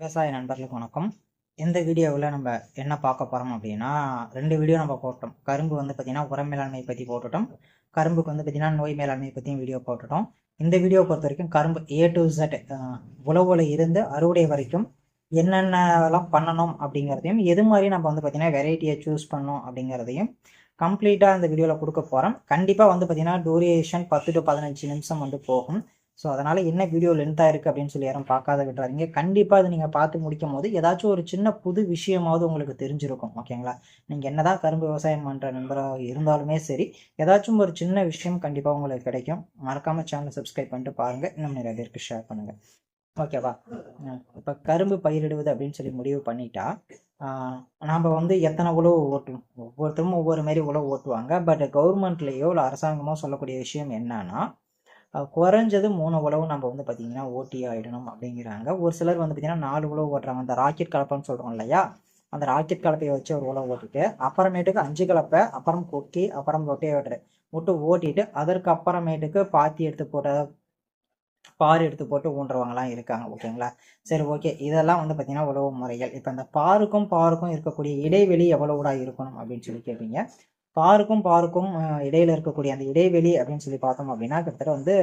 விவசாய நண்பர்களுக்கு வணக்கம். இந்த வீடியோவில் நம்ம என்ன பார்க்க போகிறோம் அப்படின்னா ரெண்டு வீடியோ நம்ம போட்டோம். கரும்பு வந்து பார்த்திங்கன்னா உரம் மேலாண்மை பற்றி போட்டுட்டோம். கரும்புக்கு வந்து பார்த்திங்கன்னா நோய் மேலாண்மை பற்றியும் வீடியோ போட்டுட்டோம். இந்த வீடியோ பொறுத்த வரைக்கும் கரும்பு ஏ டு இசட் உழவுல இருந்து அறுவடை வரைக்கும் என்னென்னலாம் பண்ணணும் அப்படிங்கிறதையும் எது மாதிரி நம்ம வந்து பார்த்திங்கன்னா வெரைட்டியை சூஸ் பண்ணணும் அப்படிங்கிறதையும் கம்ப்ளீட்டாக இந்த வீடியோவில் கொடுக்க போகிறோம் கண்டிப்பாக வந்து பார்த்திங்கன்னா டூரேஷன் பத்து டு பதினஞ்சு நிமிஷம் வந்து போகும். ஸோ அதனால் என்ன வீடியோ லென்த்தாக இருக்குது அப்படின்னு சொல்லி யாரும் பார்க்காத விட்டுறாதீங்க. கண்டிப்பாக அதை நீங்கள் பார்த்து முடிக்கும் போது ஏதாச்சும் ஒரு சின்ன புது விஷயமாவது உங்களுக்கு தெரிஞ்சிருக்கும் ஓகேங்களா நீங்கள் என்ன தான் கரும்பு விவசாயம் பண்ணுற நண்பராக இருந்தாலுமே சரி ஏதாச்சும் ஒரு சின்ன விஷயம் கண்டிப்பாக உங்களுக்கு கிடைக்கும். மறக்காமல் சேனலை சப்ஸ்கிரைப் பண்ணிட்டு பாருங்கள் இன்னும் நிறைய பேருக்கு ஷேர் பண்ணுங்கள் ஓகேவா இப்போ கரும்பு பயிரிடுவது அப்படின்னு சொல்லி முடிவு பண்ணிட்டா நாம் வந்து எத்தனை உழவு ஓட்டுவோம் ஒவ்வொருத்தரும் ஒவ்வொரு மாதிரி உழவு ஓட்டுவாங்க. பட் கவர்மெண்ட்லேயோ இல்லை அரசாங்கமோ சொல்லக்கூடிய விஷயம் என்னன்னா குறைஞ்சது மூணு உழவு நம்ம வந்து பார்த்திங்கன்னா ஓட்டி ஆகிடணும் அப்படிங்கிறாங்க. ஒரு சிலர் வந்து பார்த்திங்கன்னா நாலு உழவு ஓட்டுறாங்க. அந்த ராக்கெட் கலப்பைன்னு சொல்கிறோம் இல்லையா? அந்த ராக்கெட் கலப்பையை வச்சு ஒரு உழவு ஓட்டிட்டு அப்புறமேட்டுக்கு அஞ்சு கலப்பை அப்புறம் கொக்கி அப்புறம் ரொட்டையை ஓட்டுற விட்டு ஓட்டிட்டு அதற்கு அப்புறமேட்டுக்கு பாத்தி எடுத்து போட்ட பார் எடுத்து போட்டு ஊன்றவங்களாம் இருக்காங்க. ஓகேங்களா? சரி ஓகே. இதெல்லாம் வந்து பார்த்திங்கன்னா உழவு முறைகள். இப்போ இந்த பாருக்கும் பாருக்கும் இருக்கக்கூடிய இடைவெளி எவ்வளவுடா இருக்கணும் அப்படின்னு சொல்லி கேட்பீங்க காருக்கும் பாருக்கும் இடையில இருக்கக்கூடிய அந்த இடைவெளி அப்படின்னு சொல்லி பார்த்தோம் அப்படின்னா கிட்டத்தட்ட வந்து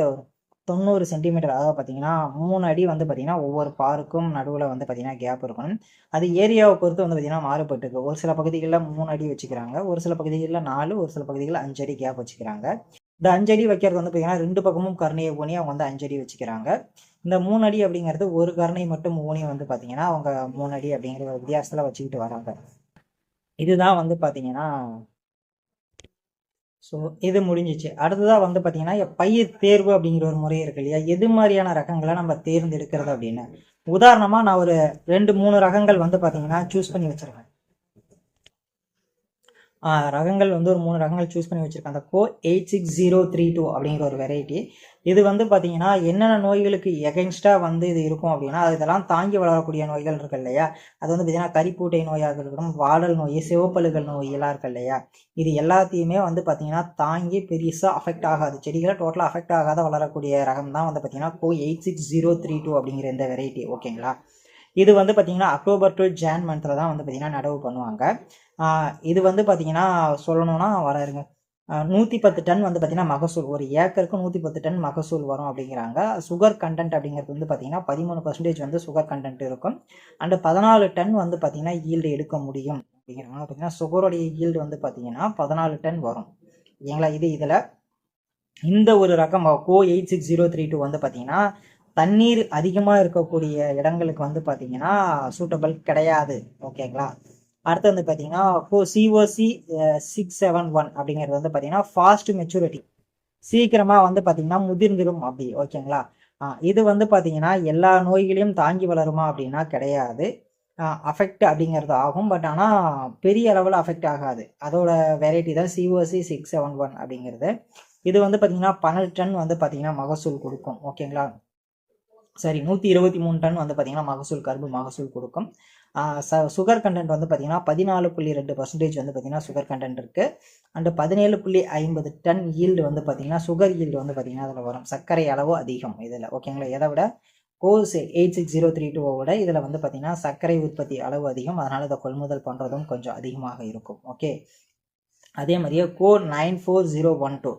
தொண்ணூறு சென்டிமீட்டர் அதாவது பார்த்தீங்கன்னா மூணு அடி வந்து பார்த்தீங்கன்னா ஒவ்வொரு பாருக்கும் நடுவில் வந்து பார்த்தீங்கன்னா கேப் இருக்கணும் அது ஏரியாவை பொறுத்து வந்து பார்த்தீங்கன்னா மாறுபட்டுருக்கு. ஒரு சில பகுதிகளில் மூணு அடி வச்சுக்கிறாங்க. ஒரு சில பகுதிகளில் நாலு ஒரு சில பகுதிகளில் அஞ்சு அடி கேப் வச்சுக்கிறாங்க. இந்த அஞ்சு அடி வைக்கிறது வந்து பார்த்தீங்கன்னா ரெண்டு பக்கமும் கருணையை ஊனி அவங்க வந்து அஞ்சடி வச்சுக்கிறாங்க. இந்த மூணு அடி அப்படிங்கிறது ஒரு கருணை மட்டும் ஊனி வந்து பார்த்தீங்கன்னா அவங்க மூணு அடி அப்படிங்கிற ஒரு வித்தியாசத்தில் வச்சுக்கிட்டு வராங்க. இதுதான் வந்து பார்த்தீங்கன்னா ஸோ இது முடிஞ்சிச்சு. அடுத்ததாக வந்து பார்த்தீங்கன்னா பயிர் தேர்வு அப்படிங்கிற ஒரு முறை இருக்கு இல்லையா? எது மாதிரியான ரகங்களை நம்ம தேர்ந்தெடுக்கிறது அப்படின்னு. உதாரணமாக நான் ஒரு ரெண்டு மூணு ரகங்கள் வந்து பார்த்தீங்கன்னா சூஸ் பண்ணி வச்சுருவேன் ரகங்கள் வந்து ஒரு மூணு ரகங்கள் சூஸ் பண்ணி வச்சுருக்கேன். அந்த Co eight six zero three two அப்படிங்கிற ஒரு வெரைட்டி இது வந்து பார்த்தீங்கன்னா என்னென்ன நோய்களுக்கு எகென்ஸ்டாக வந்து இது இருக்கும் அப்படின்னா அது இதெல்லாம் தாங்கி வளரக்கூடிய நோய்கள் இருக்கு இல்லையா? அது வந்து பார்த்தீங்கன்னா கரிப்பூட்டை நோயாக இருக்கட்டும் வாடல் நோய் சிவப்பழுகள் நோய் எல்லாம் இருக்கு இல்லையா? இது எல்லாத்தையுமே வந்து பார்த்தீங்கன்னா தாங்கி பெருசாக அஃபெக்ட் ஆகாது. செடிகளை டோட்டலாக அஃபெக்ட் ஆகாத வளரக்கூடிய ரகம் தான் வந்து பார்த்தீங்கன்னா Co eight six zero three two அப்படிங்கிற இந்த வெரைட்டி ஓகேங்களா? இது வந்து பார்த்தீங்கன்னா அக்டோபர் டு ஜான் மந்தில் தான் வந்து பார்த்தீங்கன்னா நடவு பண்ணுவாங்க. இது வந்து பார்த்தீங்கன்னா சொல்லணும்னா வராருங்க நூற்றி பத்து டன் வந்து பார்த்தீங்கன்னா மகசூல். ஒரு ஏக்கருக்கு நூற்றி பத்து டன் மகசூல் வரும் அப்படிங்கிறாங்க. சுகர் கண்டென்ட் அப்படிங்கிறது வந்து பார்த்தீங்கன்னா பதிமூணு பர்சன்டேஜ் வந்து சுகர் கண்டென்ட் இருக்கும். அண்டு பதினாலு டன் வந்து பார்த்தீங்கன்னா ஈல்டு எடுக்க முடியும் அப்படிங்கிறாங்க. பார்த்தீங்கன்னா சுகருடைய ஈல்டு வந்து பார்த்தீங்கன்னா பதினாலு டன் வரும். ஓகேங்களா இது இதில். இந்த ஒரு ரகம் Co eight six zero three two வந்து பார்த்தீங்கன்னா தண்ணீர் அதிகமாக இருக்கக்கூடிய இடங்களுக்கு வந்து பார்த்தீங்கன்னா சூட்டபிள் கிடையாது. ஓகேங்களா? அடுத்து வந்து பார்த்தீங்கன்னா Co COC six seven one அப்படிங்கிறது வந்து பார்த்தீங்கன்னா ஃபாஸ்ட் மெச்சூரிட்டி சீக்கிரமாக வந்து பார்த்தீங்கன்னா முதிர்ந்துடும் அப்படி ஓகேங்களா இது வந்து பார்த்தீங்கன்னா எல்லா நோய்களையும் தாங்கி வளருமா அப்படின்னா கிடையாது. அஃபெக்ட் அப்படிங்கிறது ஆகும். பட் ஆனால் பெரிய அளவில் அஃபெக்ட் ஆகாது. அதோட வெரைட்டி தான் சிஓசி சிக்ஸ் செவன் ஒன் அப்படிங்கிறது. இது வந்து பார்த்தீங்கன்னா பன்னெண்டு டன் வந்து பார்த்தீங்கன்னா மகசூல் கொடுக்கும் ஓகேங்களா சரி நூற்றி இருபத்தி மூணு டன் வந்து பார்த்தீங்கன்னா மகசூல் கரும்பு மகசூல் கொடுக்கும். சுகர் கண்டென்ட் வந்து பார்த்தீங்கன்னா பதினாலு புள்ளி ரெண்டு பர்சன்டேஜ் வந்து பார்த்தீங்கன்னா சுகர் கண்டென்ட் இருக்குது அண்டு பதினேழு புள்ளி ஐம்பது டன் ஈல்டு வந்து பார்த்தீங்கன்னா சுகர் ஈல்டு வந்து பார்த்திங்கன்னா அதில் வரும். சர்க்கரை அளவு அதிகம் இதில். ஓகேங்களா எதை விட Co's eight six zero three டூவை விட இதில் வந்து பார்த்திங்கன்னா சர்க்கரை உற்பத்தி அளவு அதிகம். அதனால் இதை கொள்முதல் பண்ணுறதும் கொஞ்சம் அதிகமாக இருக்கும். ஓகே அதே மாதிரியே Co nine four zero one two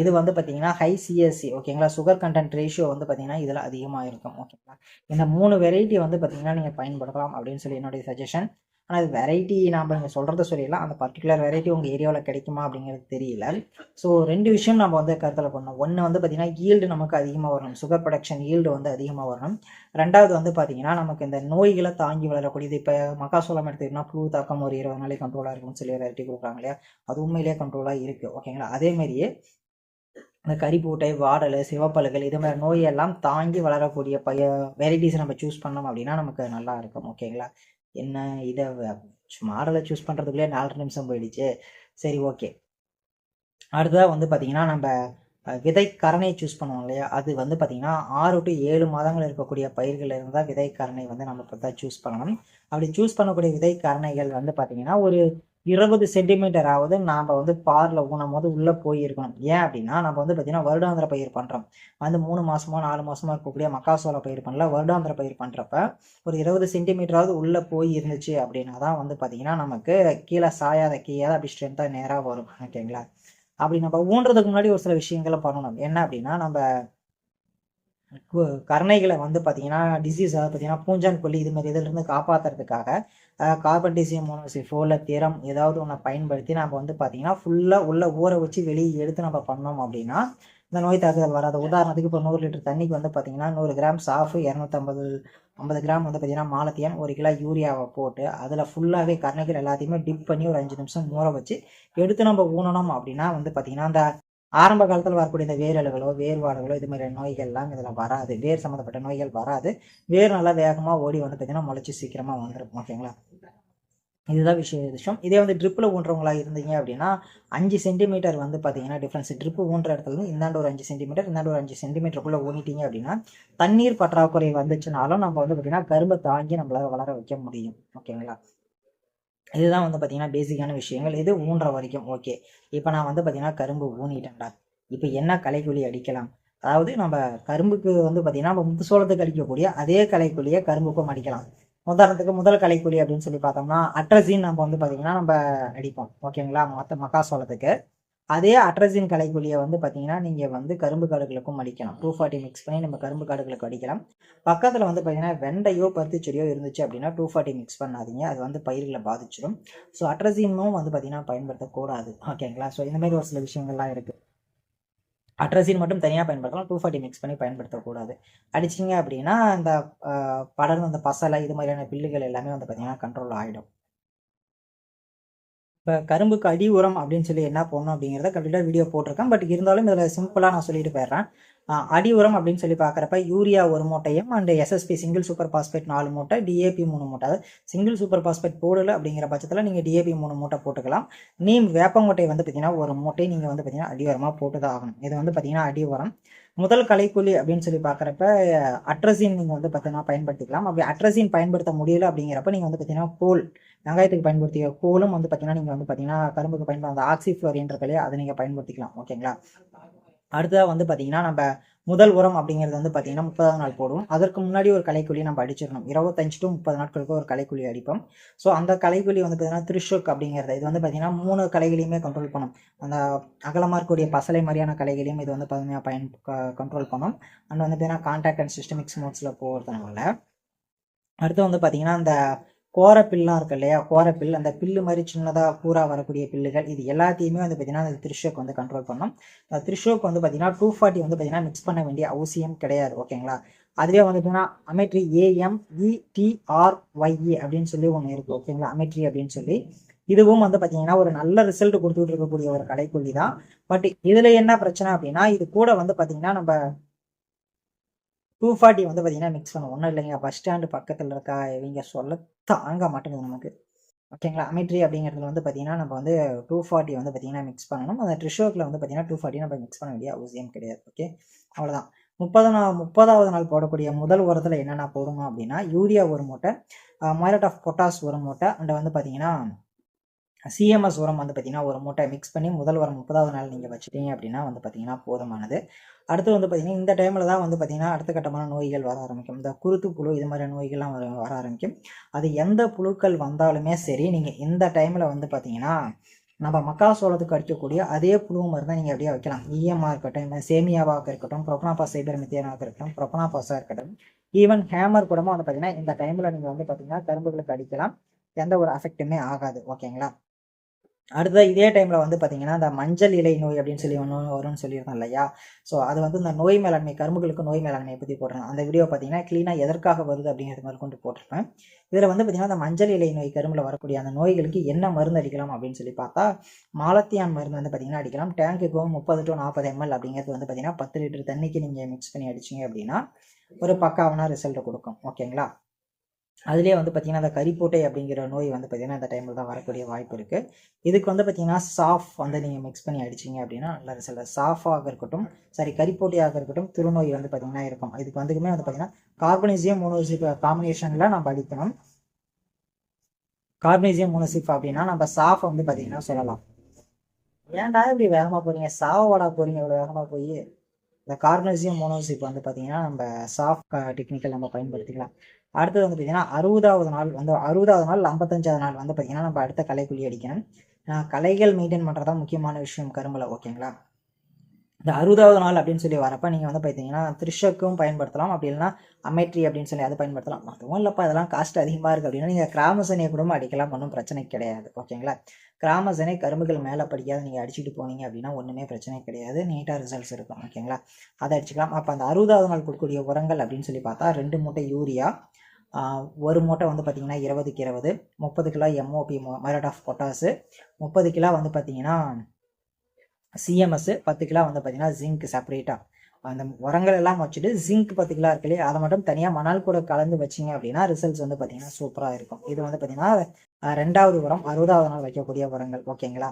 இது வந்து பார்த்தீங்கன்னா ஹை சிஎஸ்சி ஓகேங்களா சுகர் கண்டென்ட் ரேஷியோ வந்து பார்த்தீங்கன்னா இதில் அதிகமாக இருக்கும் ஓகேங்களா இந்த மூணு வெரைட்டி வந்து பார்த்தீங்கன்னா நீங்கள் பயன்படுத்தலாம் அப்படின்னு சொல்லி என்னுடைய சஜஷன் ஆனால் அது வெரைட்டி நாம் இங்கே சொல்கிறத சொல்லிடலாம். அந்த பர்டிகுலர் வெரைட்டி உங்கள் ஏரியாவில் கிடைக்குமா அப்படிங்கிறது தெரியல. ஸோ ரெண்டு விஷயம் நம்ம வந்து கருத்தில் பண்ணணும். ஒன்று வந்து பார்த்தீங்கன்னா ஈல்டு நமக்கு அதிகமாக வரணும். சுகர் ப்ரொடக்ஷன் ஈல்டு வந்து அதிகமாக வரணும். ரெண்டாவது வந்து பார்த்தீங்கன்னா நமக்கு இந்த நோய்களை தாங்கி வளரக்கூடியது. இப்போ மக்காசோளம் எடுத்துக்கிட்டோம்னா ப்ளூ தாக்கம் ஒரு இருபது நாளைக்கு கண்ட்ரோலாக இருக்கும்னு சொல்லி வெரைட்டி கொடுக்குறாங்க இல்லையா? அது உண்மையிலேயே கண்ட்ரோலாக இருக்குது ஓகேங்களா அதே மாதிரியே இந்த கரிப்பூட்டை வாடல் சிவப்பழுகள் இது மாதிரி நோயெல்லாம் தாங்கி வளரக்கூடிய பய வெரைட்டிஸ் நம்ம சூஸ் பண்ணோம் அப்படின்னா நமக்கு நல்லா இருக்கும் ஓகேங்களா என்ன இதை மாடலை சூஸ் பண்ணுறதுக்குள்ளே நாலரை நிமிஷம் போயிடுச்சு. சரி ஓகே அடுத்ததாக வந்து பார்த்திங்கன்னா நம்ம அஹ், விதை கரணை சூஸ் பண்ணுவோம் இல்லையா? அது வந்து பார்த்திங்கன்னா ஆறு டு ஏழு மாதங்கள் இருக்கக்கூடிய பயிர்கள் இருந்தால் விதை கரணை வந்து நம்ம இப்போ தான் சூஸ் பண்ணணும். அப்படி சூஸ் பண்ணக்கூடிய விதை கரணைகள் வந்து பார்த்திங்கன்னா ஒரு இருபது சென்டிமீட்டராவது நாம் வந்து பாரில் ஊனும் போது உள்ளே போயிருக்கணும். ஏன் அப்படின்னா நம்ம வந்து பார்த்திங்கன்னா வருடாந்திர பயிர் பண்ணுறோம் வந்து மூணு மாதமோ நாலு மாதமோ இருக்கக்கூடிய மக்காசோள பயிர் பண்ணல வருடாந்திர பயிர் பண்ணுறப்ப ஒரு இருபது சென்டிமீட்டராவது உள்ளே போய் இருந்துச்சு அப்படின்னா தான் வந்து பார்த்திங்கன்னா நமக்கு கீழே சாயாத கீழே அப்படி ஸ்ட்ரென்த்தாக நேராக வரும். ஓகேங்களா? அப்படி நம்ம ஊன்றதுக்கு முன்னாடி ஒரு சில விஷயங்களை பண்ணணும். என்ன அப்படின்னா நம்ம கருணைகளை வந்து பார்த்தீங்கன்னா டிசீஸ் அதாவது பார்த்தீங்கன்னா பூஞ்சான் கொல்லி இது மாதிரி இதிலிருந்து காப்பாற்றுறதுக்காக கார்பன் டிசியம் மோனோசிஃபோ இல்லை ஏதாவது ஒன்றை பயன்படுத்தி நம்ம வந்து பார்த்தீங்கன்னா ஃபுல்லாக உள்ள ஊற வச்சு வெளியே எடுத்து நம்ம பண்ணோம் அப்படின்னா இந்த நோய் தாக்குதல் வராது. உதாரணத்துக்கு இப்போ நூறு லிட்டர் தண்ணிக்கு வந்து பார்த்தீங்கன்னா நூறு கிராம் சாஃபு இரநூத்தம்பது ஐம்பது கிராம் வந்து பார்த்தீங்கன்னா மாலத்தியான் ஒரு கிலோ யூரியாவை போட்டு அதில் ஃபுல்லாகவே கருணைகள் எல்லாத்தையுமே டிப் பண்ணி ஒரு அஞ்சு நிமிஷம் ஊற வச்சு எடுத்து நம்ம ஊனணும் அப்படின்னா வந்து பார்த்தீங்கன்னா அந்த ஆரம்ப காலத்தில் வரக்கூடிய இந்த வேரலுகளோ வேர்வாடுகளோ இது மாதிரி நோய்கள்லாம் இதில் வராது. வேர் சம்மந்தப்பட்ட நோய்கள் வராது. வேர் நல்லா வேகமாக ஓடி வந்து பார்த்தீங்கன்னா முளைச்சி சீக்கிரமாக வந்துடும் ஓகேங்களா இதுதான் விஷய விஷயம் இதே வந்து ட்ரிப்பில் ஊன்றவங்களா இருந்தீங்க அப்படின்னா அஞ்சு சென்டிமீட்டர் வந்து பார்த்தீங்கன்னா டிஃப்ரென்ஸ் ட்ரிப்பு ஊன்ற இடத்துல இருந்து இந்தாண்டு ஒரு அஞ்சு சென்டிமீட்டர் இந்தாண்டு ஒரு அஞ்சு சென்டிமீட்டருக்குள்ளே ஊனிட்டீங்க அப்படின்னா தண்ணீர் பற்றாக்குறை வந்துச்சுனாலும் நம்ம வந்து பார்த்தீங்கன்னா கரும்பை தாங்கி நம்மளால் வளர வைக்க முடியும். ஓகேங்களா இதுதான் வந்து பார்த்தீங்கன்னா பேசிக்கான விஷயங்கள். இது ஊன்ற வரைக்கும். ஓகே இப்போ நான் வந்து பார்த்தீங்கன்னா கரும்பு ஊனிட்டேன்டா. இப்போ என்ன கலைக்குழி அடிக்கலாம்? அதாவது நம்ம கரும்புக்கு வந்து பார்த்தீங்கன்னா நம்ம முத்து சோளத்துக்கு அடிக்கக்கூடிய அதே கலைக்குழியை கரும்புக்கும் அடிக்கலாம். உதாரணத்துக்கு முதல் கலைக்குழி அப்படின்னு சொல்லி பார்த்தோம்னா அட்ரஸின் நம்ம வந்து பார்த்தீங்கன்னா நம்ம அடிப்போம். ஓகேங்களா மற்ற மக்காசோளத்துக்கு அதே அட்ரஸின் களைக்கொல்லியை வந்து பார்த்தீங்கன்னா நீங்கள் வந்து கரும்பு காடுகளுக்கும் அடிக்கலாம். டூ ஃபார்ட்டி மிக்ஸ் பண்ணி நம்ம கரும்பு காடுகளுக்கு அடிக்கலாம். பக்கத்தில் வந்து பார்த்தீங்கன்னா வெண்டையோ பருத்தி செடியோ இருந்துச்சு அப்படின்னா டூ ஃபார்ட்டி மிக்ஸ் பண்ணாதீங்க. அது வந்து பயிர்களை பாதிச்சிடும் ஸோ அட்ரஸினும் வந்து பார்த்தீங்கன்னா பயன்படுத்தக்கூடாது. ஓகேங்களா ஸோ இந்த மாதிரி ஒரு சில விஷயங்கள்லாம் இருக்குது அட்ரஸின் மட்டும் தனியாக பயன்படுத்தலாம். டூ ஃபார்ட்டி மிக்ஸ் பண்ணி பயன்படுத்தக்கூடாது. அடிச்சிங்க அப்படின்னா அந்த படர்ந்த அந்த பசலை இது மாதிரியான பில்லுகள் எல்லாமே வந்து பார்த்தீங்கன்னா கண்ட்ரோல் ஆகிடும் இப்போ கரும்புக்கு அடி உரம் அப்படின்னு சொல்லி என்ன போடணும் அப்படிங்கிறத கம்ப்ளீட்டாக வீடியோ போட்டிருக்கேன். பட் இருந்தாலும் இதில் சிம்பிளாக நான் சொல்லிட்டு போயிடுறேன். அடி உரம் அப்படின்னு சொல்லி பார்க்குறப்ப யூரியா ஒரு மூட்டையும் and SSP single super phosphate நாலு மூட்டை டிஏபி மூணு மூட்டை. அதாவது சிங்கிள் சூப்பர் பாஸ்பேட் போடல அப்படிங்கிற பட்சத்தில் நீங்கள் டிஏபி மூணு மூட்டை போட்டுக்கலாம். நீம் வேப்பங்கொட்டை வந்து பார்த்தீங்கன்னா ஒரு மூட்டை நீங்கள் வந்து பார்த்தீங்கன்னா அடி உரமாக போட்டு தான் ஆகணும். இது வந்து பார்த்தீங்கன்னா அடி உரம். முதல் கலைக்குழி அப்படின்னு சொல்லி பார்க்குறப்ப அட்ரஸின் நீங்கள் வந்து பார்த்தீங்கன்னா பயன்படுத்திக்கலாம். அப்படி அட்ரஸின் பயன்படுத்த முடியல அப்படிங்கிறப்ப நீங்கள் வந்து பார்த்தீங்கன்னா கோல் வெங்காயத்துக்கு பயன்படுத்திய கோலும் வந்து பார்த்தீங்கன்னா நீங்கள் வந்து பார்த்தீங்கன்னா கரும்புக்கு பயன்படுத்த ஆக்சிஃப்ளோரின்ற கலையை அதை நீங்கள் பயன்படுத்திக்கலாம். ஓகேங்களா அடுத்ததாக வந்து பார்த்தீங்கன்னா நம்ம முதல் உரம் அப்படிங்கிறது வந்து பார்த்தீங்கன்னா முப்பதாவது நாள் போடுவோம். அதற்கு முன்னாடி ஒரு கலைக்குழி நம்ம அடிச்சிடணும். இருபத்தஞ்சு டு முப்பது நாட்களுக்கு ஒரு கலைக்குழி அடிப்போம். ஸோ அந்த கலைக்குழி வந்து பார்த்தீங்கன்னா திருஷுக் அப்படிங்கிறது. இது வந்து பார்த்திங்கன்னா மூணு கலைகளையுமே கண்ட்ரோல் பண்ணும். அந்த அகலமாக இருக்கக்கூடிய பசலை மாதிரியான கலைகளையும் இது வந்து பார்த்தீங்கன்னா பயன் கண்ட்ரோல் பண்ணும். அண்ட் வந்து பார்த்தீங்கன்னா கான்டாக்ட் அண்ட் சிஸ்டமிக்ஸ் மோட்ஸில் போகிறதுனால அடுத்து வந்து பார்த்தீங்கன்னா அந்த கோரப்பில்லாம் இருக்கு இல்லையா? கோரப்பில் அந்த பில்லு மாதிரி சின்னதாக பூரா வரக்கூடிய பில்லுகள் இது எல்லாத்தையுமே வந்து பார்த்தீங்கன்னா அந்த திருஷோக்கு வந்து கண்ட்ரோல் பண்ணும். அந்த திருஷோக்கு வந்து பார்த்தீங்கன்னா டூ ஃபார்ட்டி வந்து பார்த்தீங்கன்னா மிக்ஸ் பண்ண வேண்டிய அவசியம் கிடையாது ஓகேங்களா? அதுவே வந்து பார்த்தீங்கன்னா அமெட்ரி ஏஎம்இடிஆர்ஒய்இ அப்படின்னு சொல்லி ஒன்று இருக்குது ஓகேங்களா? அமெட்ரி அப்படின்னு சொல்லி. இதுவும் வந்து பார்த்தீங்கன்னா ஒரு நல்ல ரிசல்ட் கொடுத்துட்டு இருக்கக்கூடிய ஒரு கடைக்குள்ளி தான் பட் இதில் என்ன பிரச்சனை அப்படின்னா இது கூட வந்து பார்த்தீங்கன்னா நம்ம டூ ஃபார்ட்டி வந்து பார்த்தீங்கன்னா மிக்ஸ் பண்ண ஒன்றும் இல்லைங்க. பஸ் ஸ்டாண்டு பக்கத்தில் இருக்கா இவங்க சொல்ல தாங்க மாட்டேங்குது நமக்கு. ஓகேங்களா அமிட்ரி அப்படிங்கிறதுல வந்து பார்த்தீங்கன்னா நம்ம வந்து டூ ஃபார்ட்டி வந்து பார்த்தீங்கன்னா மிக்ஸ் பண்ணணும். அந்த ட்ரிஷோக்கில் வந்து பார்த்தீங்கன்னா டூ ஃபார்ட்டி நம்ம மிக்ஸ் பண்ண வேண்டிய அவசியம் கிடையாது. ஓகே அவ்வளோதான் முப்பது நாள் முப்பதாவது நாள் போடக்கூடிய முதல் உரத்தில் என்னென்ன போடணும் அப்படின்னா யூரியா ஒரு மூட்டை மைலட் ஆஃப் பொட்டாஸ் ஒரு மூட்டை அண்ட் வந்து பார்த்தீங்கன்னா சிஎம்எஸ் உரம் வந்து பார்த்தீங்கன்னா ஒரு மூட்டை மிக்ஸ் பண்ணி முதல் உரம் முப்பதாவது நாள் நீங்கள் வச்சுட்டீங்க அப்படின்னா வந்து பார்த்தீங்கன்னா போதுமானது. அடுத்து வந்து பார்த்தீங்கன்னா இந்த டைமில் தான் வந்து பார்த்தீங்கன்னா அடுத்த கட்டமான நோய்கள் வர ஆரம்பிக்கும். இந்த குருத்து புழு இது மாதிரி நோய்கள்லாம் வர வர ஆரம்பிக்கும். அது எந்த புழுக்கள் வந்தாலுமே சரி நீங்கள் இந்த டைமில் வந்து பார்த்தீங்கன்னா நம்ம மக்காசோளத்துக்கு அடிக்கக்கூடிய அதே புழு மருந்தை நீங்கள் அப்படியே வைக்கலாம்? இஎம்ஆ இருக்கட்டும் சேமியாவாக இருக்கட்டும் ப்ரொபனாபாஸ் சைபர்மித்தியனாக இருக்கட்டும் ப்ரொபனாபாஸாக இருக்கட்டும். ஈவன் ஹேமர் கூடமாக வந்து பார்த்தீங்கன்னா இந்த டைமில் நீங்கள் வந்து பார்த்தீங்கன்னா கரும்புகளுக்கு அடிக்கலாம். எந்த ஒரு அஃபெக்ட்டுமே ஆகாது. ஓகேங்களா அடுத்தது இதே டைமில் வந்து பார்த்தீங்கன்னா இந்த மஞ்சள் இலை நோய் அப்படின்னு சொல்லி ஒன்று வரும்னு சொல்லியிருந்தோம் இல்லையா? ஸோ அது வந்து இந்த நோய் மேலாண்மை கரும்புகளுக்கு நோய் மேலாண்மையை பற்றி போடுறேன் அந்த வீடியோ பார்த்தீங்கன்னா க்ளீனாக எதற்காக வருது அப்படிங்கிறது மாதிரி கொண்டு போட்டிருப்பேன். இதில் வந்து பார்த்தீங்கன்னா அந்த மஞ்சள் இலை நோய் கரும்பில் வரக்கூடிய அந்த நோய்களுக்கு என்ன மருந்து அடிக்கலாம் அப்படின்னு சொல்லி பார்த்தா மாலத்தியான் மருந்து வந்து பார்த்தீங்கன்னா அடிக்கலாம். டேங்குக்கு முப்பது டு நாற்பது எம்எல் அப்படிங்கிறது வந்து பார்த்தீங்கன்னா பத்து லிட்டர் தண்ணிக்கு நீங்கள் மிக்ஸ் பண்ணி அடிச்சிங்க அப்படின்னா ஒரு பக்காவான ரிசல்ட் கொடுக்கும். ஓகேங்களா அதுலேயே வந்து பார்த்தீங்கன்னா அந்த கரிப்போட்டை அப்படிங்கிற நோய் வந்து பார்த்திங்கன்னா அந்த டைமில் தான் வரக்கூடிய வாய்ப்பு இருக்குது இதுக்கு வந்து பார்த்தீங்கன்னா சாஃப் வந்து நீங்கள் மிக்ஸ் பண்ணி அடிச்சிங்க அப்படின்னா நல்ல சில சாஃபாக இருக்கட்டும் சாரி கரிப்போட்டையாக இருக்கட்டும் திருநோய் வந்து பார்த்திங்கன்னா இருக்கும். இதுக்கு வந்துக்குமே வந்து பார்த்தீங்கன்னா கார்பனிசியம் மோனோசிப் காம்பினேஷனில் நம்ம அடிக்கணும். கார்பனீசியம் மோனோசிப் அப்படின்னா நம்ம சாஃப் வந்து பார்த்திங்கன்னா சொல்லலாம். ஏன்டா இப்படி வேகமாக போகிறீங்க சாவோடா போகிறீங்க இவ்வளோ வேகமாக போய்? இந்த கார்பனேசியம் மோனோசிப் வந்து பார்த்தீங்கன்னா நம்ம சாஃப்ட் டெக்னிக்கல் நம்ம பயன்படுத்திக்கலாம். அடுத்தது வந்து பார்த்தீங்கன்னா அறுபதாவது நாள் வந்து அறுபதாவது நாள் ஐம்பத்தஞ்சாவது நாள் வந்து பார்த்தீங்கன்னா நம்ம அடுத்த கலைக்குழி அடிக்கணும். நான் கலைகள் மெயின்டைன் பண்ணுறது தான் முக்கியமான விஷயம் கரும்பில் ஓகேங்களா இந்த அறுபதாவது நாள் அப்படின்னு சொல்லி வரப்போ நீங்கள் வந்து பார்த்தீங்கன்னா த்ரிஷக்கும் பயன்படுத்தலாம். அப்படி இல்லைன்னா அமைட்ரி அப்படின்னு சொல்லி அதை பயன்படுத்தலாம். அதுவும் இல்லைப்பா இதெல்லாம் காஸ்ட் அதிகமாக இருக்குது அப்படின்னா நீங்கள் கிராமசனியை கூட அடிக்கலாம். ஒன்றும் பிரச்சனை கிடையாது ஓகேங்களா கிராமசனை கரும்புகள் மேலே படிக்காத நீங்கள் அடிச்சுட்டு போனீங்க அப்படின்னா ஒன்றுமே பிரச்சனை கிடையாது. நீட்டாக ரிசல்ட்ஸ் இருக்கும் ஓகேங்களா அதை அடிச்சுக்கலாம். அப்போ அந்த அறுபதாவது நாள் கொடுக்கக்கூடிய உரங்கள் அப்படின்னு சொல்லி பார்த்தா ரெண்டு மூட்டை யூரியா ஒரு மூட்டை வந்து பார்த்தீங்கன்னா இருபதுக்கு இருபது முப்பது kilo MOP muriate of potash முப்பது கிலோ வந்து பார்த்தீங்கன்னா சிஎம்எஸ்ஸு பத்து கிலோ வந்து பார்த்தீங்கன்னா ஜிங்க் செப்பரேட்டாக அந்த உரங்கள் எல்லாம் வச்சுட்டு ஜிங்க் பத்து கிலோ இருக்கு இல்லையா? அதை மட்டும் தனியாக மணல் கூட கலந்து வச்சிங்க அப்படின்னா ரிசல்ட்ஸ் வந்து பார்த்தீங்கன்னா சூப்பராக இருக்கும். இது வந்து பார்த்தீங்கன்னா ரெண்டாவது உரம் அறுபதாவது நாள் வைக்கக்கூடிய உரங்கள். ஓகேங்களா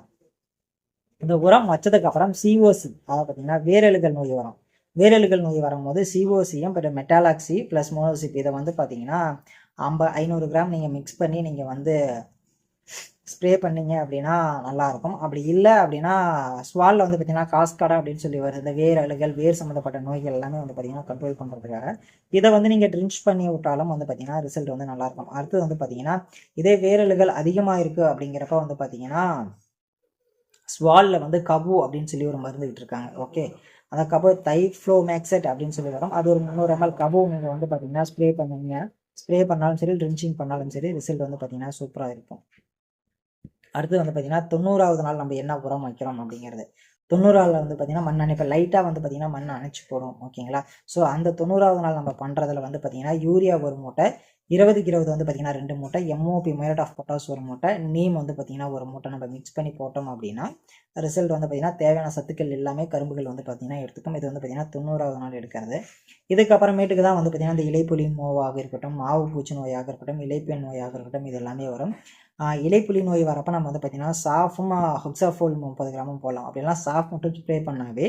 இந்த உரம் வச்சதுக்கப்புறம் சிஓசி அதாவது பார்த்தீங்கன்னா வேரழுகள் நோய் உரம். வேரலுகள் நோய் வரும்போது சிஓசியும் பிற மெட்டாலாக்சி ப்ளஸ் மோனோசிப் இதை வந்து பார்த்தீங்கன்னா ஐம்ப ஐநூறு கிராம் நீங்கள் மிக்ஸ் பண்ணி நீங்கள் வந்து ஸ்ப்ரே பண்ணீங்க அப்படின்னா நல்லாயிருக்கும் அப்படி இல்லை அப்படின்னா ஸ்வாலில் வந்து பார்த்தீங்கன்னா காஸ்காடா அப்படின்னு சொல்லி வருது. இந்த வேர் அழுகல் வேர் சம்மந்தப்பட்ட நோய்கள் எல்லாமே வந்து பார்த்தீங்கன்னா கண்ட்ரோல் பண்ணுறதுக்காக இதை வந்து நீங்கள் ட்ரிங்க்ஸ் பண்ணி விட்டாலும் வந்து பார்த்தீங்கன்னா ரிசல்ட் வந்து நல்லாயிருக்கும் அடுத்தது வந்து பார்த்தீங்கன்னா இதே வேரலுகள் அதிகமாக இருக்குது அப்படிங்கிறப்ப வந்து பார்த்தீங்கன்னா ஸ்வாலில் வந்து கபு அப்படின்னு சொல்லி ஒரு மருந்து விட்டுருக்காங்க. ஓகே அந்த கபு தைஃப்ளோ மேக்ஸெட் அப்படின்னு சொல்லி வரும். அது ஒரு முந்நூறு எம்எல் கபு நீங்கள் வந்து பார்த்தீங்கன்னா ஸ்ப்ரே பண்ணுவீங்க ஸ்ப்ரே பண்ணாலும் சரி ட்ரின்ச்சிங் பண்ணாலும் சரி ரிசல்ட் வந்து பார்த்தீங்கன்னா சூப்பராக இருக்கும். அடுத்து வந்து பார்த்தீங்கன்னா தொண்ணூறாவது நாள் நம்ம என்ன உரம் வைக்கிறோம் அப்படிங்கிறது. தொண்ணூறாவில் வந்து பார்த்தீங்கன்னா மண் அணைப்பு லைட்டாக வந்து பார்த்தீங்கன்னா மண் அணைச்சி போடும். ஓகேங்களா ஸோ அந்த தொண்ணூறாவது நாள் நம்ம பண்ணுறதுல வந்து பார்த்தீங்கன்னா யூரியா ஒரு மூட்டை இருபதுக்கு இருபது வந்து பார்த்தீங்கன்னா ரெண்டு மூட்டை எம்ஓபி மைரட் ஆஃப் பொட்டாஸ் ஒரு மூட்டை நீம் வந்து பார்த்திங்கன்னா ஒரு மூட்டை நம்ம மிக்ஸ் பண்ணி போட்டோம் அப்படின்னா ரிசல்ட் வந்து பார்த்தீங்கன்னா தேவையான சத்துக்கள் எல்லாமே கரும்புகள் வந்து பார்த்திங்கன்னா எடுத்துக்கும். இது வந்து பார்த்தீங்கன்னா தொண்ணூறாவது நாள் எடுக்கிறது. இதுக்கப்புறமேட்டுக்கு தான் வந்து பார்த்தீங்கன்னா இந்த இலைப்புலி நோவாக இருக்கட்டும் மாவு பூச்சி நோயாக இருக்கட்டும் இலைப்பெண் நோயாக இருக்கட்டும் இது எல்லாமே வரும். இலைப்புலி நோய் வரப்போ நம்ம வந்து பார்த்தீங்கன்னா சாஃபும் ஹொக்ஸாஃபோல் முப்பது கிராமும் போடலாம். அப்படிலாம் சாஃப் மட்டும் ஸ்ப்ரே பண்ணாவே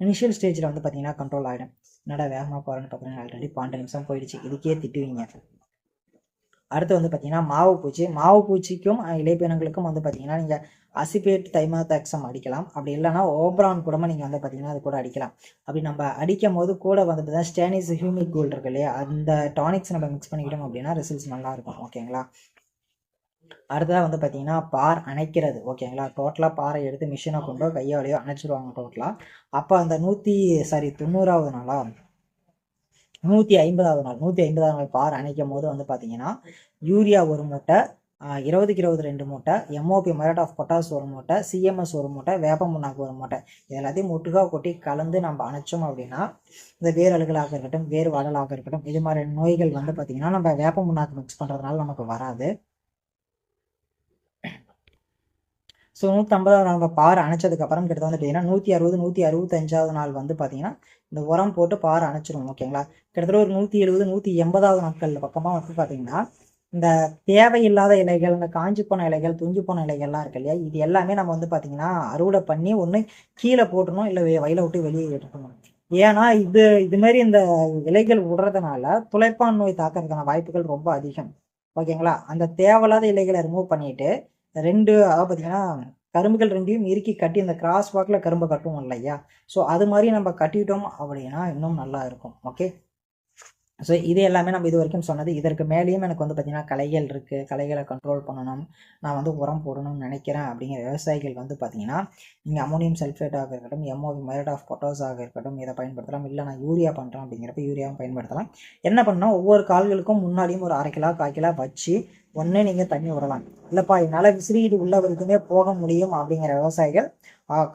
இனிஷியல் ஸ்டேஜில் வந்து பார்த்தீங்கன்னா கண்ட்ரோல் ஆகிடும் என்னடா வேகமாக போகிறேன்னு பார்த்தீங்கன்னா ஆல்ரெடி பன்னெண்டு நிமிஷம் போயிடுச்சு. இதுக்கே திட்டுவீங்க. அடுத்து வந்து பார்த்தீங்கன்னா மாவு பூச்சி. மாவு பூச்சிக்கும் இலைப்பினங்களுக்கும் வந்து பார்த்தீங்கன்னா நீங்கள் அசிபேட் தைமாதாக்சம் அடிக்கலாம். அப்படி இல்லைன்னா ஓப்ரான் கூட நீங்கள் வந்து பார்த்தீங்கன்னா அது கூட அடிக்கலாம். அப்படி நம்ம அடிக்கும் போது கூட வந்து பார்த்தீங்கன்னா ஸ்டேனிஸ் ஹியூமிக் கோல்டு இருக்கு இல்லையா? அந்த டானிக்ஸ் நம்ம மிக்ஸ் பண்ணிக்கிட்டோம் அப்படின்னா ரிசல்ட்ஸ் நல்லா இருக்கும். ஓகேங்களா அடுத்ததாக வந்து பார்த்தீங்கன்னா பார் அணைக்கிறது. ஓகேங்களா டோட்டலாக பாறை எடுத்து மிஷினை கொண்டோ கையாலையோ அணைச்சிடுவாங்க டோட்டலாக அப்போ அந்த நூற்றி சாரி தொண்ணூறாவது நாளாக நூற்றி ஐம்பதாவது நாள் நூற்றி ஐம்பதாவது நாள் பார் அணைக்கும் போது வந்து பார்த்தீங்கன்னா யூரியா ஒரு மூட்டை இருபதுக்கு இருபது ரெண்டு மூட்டை எம்ஓபி மெரட் ஆஃப் பொட்டாஸ் ஒரு மூட்டை சிஎம்எஸ் ஒரு மூட்டை வேப்ப முன்னாக்கு ஒரு மூட்டை. இது எல்லாத்தையும் முட்டுக்காக கொட்டி கலந்து நம்ம அணைச்சோம் அப்படின்னா இந்த வேர் அழுகலாக இருக்கட்டும் வேர் வடலாக இருக்கட்டும் இது மாதிரி நோய்கள் வந்து பார்த்தீங்கன்னா நம்ம வேப்ப முன்னாக்கு மிக்ஸ் பண்ணுறதுனால நமக்கு வராது. ஸோ நூற்றம்பதாவது நாள் நம்ம பாறை அணைச்சதுக்கு அப்புறம் கிட்ட வந்து பார்த்தீங்கன்னா நூற்றி அறுபது நூற்றி அறுபத்தஞ்சாவது நாள் வந்து பார்த்தீங்கன்னா இந்த உரம் போட்டு பாறை அணைச்சிரும் ஓகேங்களா? கிட்டத்தட்ட ஒரு நூற்றி எழுபது நூற்றி எண்பதாவது நாட்கள் பக்கமாக வந்து பார்த்தீங்கன்னா இந்த தேவையில்லாத இலைகள் இந்த காஞ்சி போன இலைகள் துஞ்சி போன இலைகள்லாம் இருக்கு இல்லையா? இது எல்லாமே நம்ம வந்து பார்த்தீங்கன்னா அறுவடை பண்ணி ஒன்று கீழே போட்டணும் இல்லை வயலை விட்டு வெளியே எடுக்கணும் ஏன்னா இது இது மாதிரி இந்த இலைகள் விடுறதுனால துளைப்பான் நோய் தாக்கிறதுக்கான வாய்ப்புகள் ரொம்ப அதிகம் ஓகேங்களா? அந்த தேவையில்லாத இலைகளை ரிமூவ் பண்ணிட்டு ரெண்டு அதாவது பார்த்தீங்கன்னா கரும்புகள் ரெண்டையும் இறுக்கி கட்டி இந்த கிராஸ் வாக்கில் கரும்பை கட்டுவோம் இல்லையா? ஸோ அது மாதிரி நம்ம கட்டிட்டோம் அப்படின்னா இன்னும் நல்லா இருக்கும். ஓகே ஸோ இது எல்லாமே நம்ம இது வரைக்கும் சொன்னது. இதற்கு மேலேயும் எனக்கு வந்து பார்த்திங்கன்னா களைகள் இருக்குது களைகளை கண்ட்ரோல் பண்ணணும். நான் வந்து உரம் போடணும்னு நினைக்கிறேன் அப்படிங்கிற விவசாயிகள் வந்து பார்த்திங்கன்னா நீங்கள் அமோனியம் சல்ஃபேட்டாக இருக்கட்டும் எம்ஓவி மைரட் ஆஃப் பொட்டோஸாக இருக்கட்டும் இதை பயன்படுத்தலாம். இல்லை நான் யூரியா பண்ணுறேன் அப்படிங்கிறப்ப யூரியாவும் பயன்படுத்தலாம். என்ன பண்ணால் ஒவ்வொரு கால்களுக்கும் முன்னாடியும் ஒரு அரை கிலோ கால் கிலோ வச்சு ஒன்னே நீங்கள் தண்ணி விடலாம். இல்லைப்பா என்னால் விசிறிட்டு உள்ள வரைக்குமே போக முடியும் அப்படிங்கிற விவசாயிகள்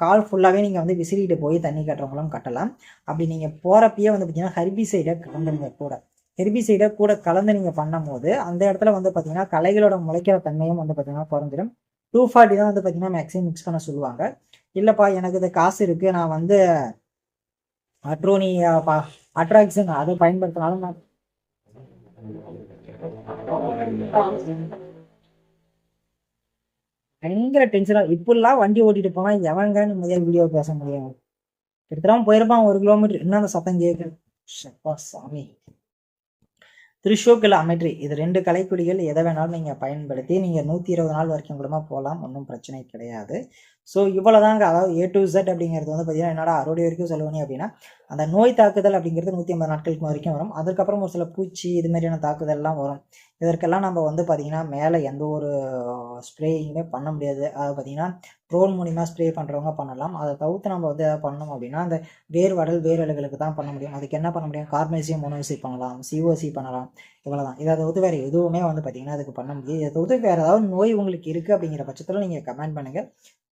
கால் ஃபுல்லாகவே நீங்கள் வந்து விசிறிட்டு போய் தண்ணி கட்டுறவங்களும் கட்டலாம். அப்படி நீங்கள் போகிறப்பயே வந்து பார்த்தீங்கன்னா ஹெர்பிசைடை கலந்துருங்க கூட. ஹெர்பிசைடை கூட கலந்து நீங்கள் பண்ணும்போது அந்த இடத்துல வந்து பார்த்தீங்கன்னா களைகளோட முளைக்கிற தன்மையும் வந்து பார்த்தீங்கன்னா குறைஞ்சிடும் டூ ஃபார்ட்டி தான் வந்து பார்த்தீங்கன்னா மேக்ஸிமம் மிக்ஸ் பண்ண சொல்லுவாங்க. இல்லைப்பா எனக்கு இது காசு இருக்குது நான் வந்து அட்ரோனி அட்ராக்ஷன் அதை பயன்படுத்தினாலும் நான் பயங்கர டென்ஷனாக இப்படிலாம் வண்டி ஓட்டிட்டு போனா எவங்க நிம்மதியா வீடியோ பேச முடியாது. கிட்டத்தட்ட போயிருப்பான் ஒரு கிலோமீட்டர் என்ன அந்த சத்தம் கேட்குது சாமி. த்ரிஷோக் இல்லை இது ரெண்டு கலைக்குடிகள் எதை வேணாலும் நீங்கள் பயன்படுத்தி நீங்கள் நூற்றி இருபது நாள் வரைக்கும் கூட போகலாம். ஒன்றும் பிரச்சனை கிடையாது. ஸோ இவ்வளோதாங்க அதாவது ஏ டு இசட் அப்படிங்கிறது வந்து பார்த்தீங்கன்னா என்னடா அறுவடை வரைக்கும் சொல்லுவனே அப்படின்னா அந்த நோய் தாக்குதல் அப்படிங்கிறது நூற்றி ஐம்பது நாட்களுக்கு வரைக்கும் வரும். அதுக்கப்புறம் ஒரு சில பூச்சி இது மாதிரியான தாக்குதல்லாம் வரும். இதற்கெல்லாம் நம்ம வந்து பார்த்திங்கன்னா மேலே எந்த ஒரு ஸ்ப்ரேயிங்குமே பண்ண முடியாது. அதாவது பார்த்திங்கன்னா ட்ரோன் மூலிமா ஸ்ப்ரே பண்ணுறவங்க பண்ணலாம். அதை தவிர்த்து நம்ம வந்து எதாவது பண்ணோம் அப்படின்னா அந்த வேர் வடல் வேரலுகளுக்கு தான் பண்ண முடியும். அதுக்கு என்ன பண்ண முடியும்? கார்மேசியம் மோனோசி பண்ணலாம் சிஓசி பண்ணலாம் இவ்வளோ தான் இதை தவிர்த்து வேறு எதுவுமே வந்து பார்த்திங்கன்னா அதுக்கு பண்ண முடியும் இதை தவிர்த்து வேறு ஏதாவது நோய் உங்களுக்கு இருக்குது அப்படிங்கிற பட்சத்தில் நீங்கள் கமெண்ட் பண்ணுங்கள்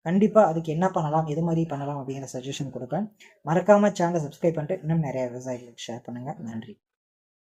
கண்டிப்பாக அதுக்கு என்ன பண்ணலாம்? எது மாதிரி பண்ணலாம்? அப்படிங்கிற சஜஷன் கொடுப்பேன். மறக்காமல் சேனலை சப்ஸ்கிரைப் பண்ணிட்டு இன்னும் நிறைய விவசாயிகளுக்கு ஷேர் பண்ணுங்கள் நன்றி.